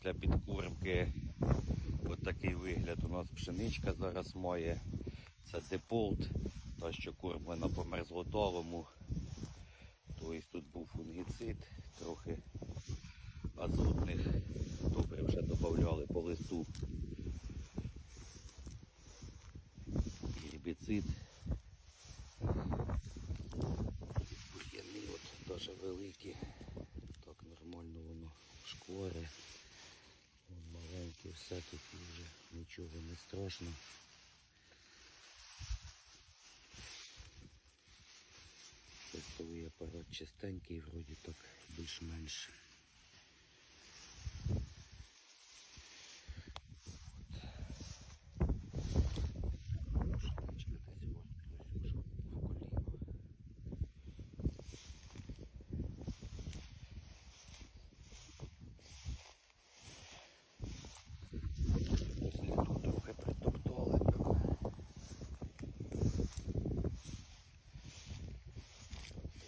після підкормки от такий вигляд у нас пшеничка зараз має. Це деполт, та що кормлена по мерзлотовому. Тобто тут був фунгіцид, трохи азотних. Добре вже додавали по листу. Гербіцид. Бур'яни от дуже великі. Так нормально воно шкоре. Все тут вже нічого не страшно. Тестовий апарат чистенький, вроді так більш-менш. Шапочка десь вон, ось уже в коліно. Тут трохи притоптали.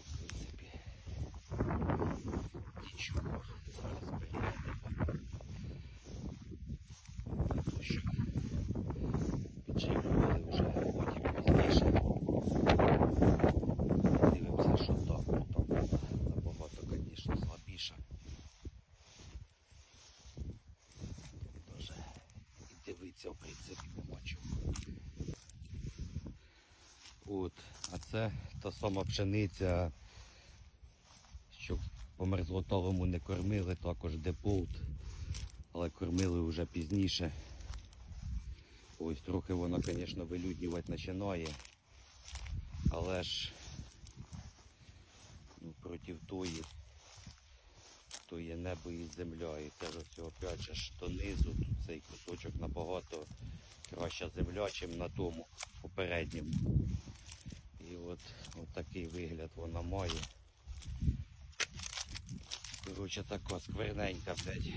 В принципі, нічого. Перейдемо. Дощик. Підживлювали вже потім пізніше. Дивимося, що так набагато, звісно, слабіша. Дуже і дивитися, в принципі, нема. От, а це та сама пшениця, що по мерзлотовому не кормили, також деполт, але кормили вже пізніше. Ось трохи воно, звісно, вилюднювати починає. Але ж ну, проти тої, то небо і земля. І це ж ось опять же ж донизу, тут цей кусочок набагато краща земля, ніж на тому попередньому. І от, от такий вигляд вона має. Коротше така скверненька, блядь.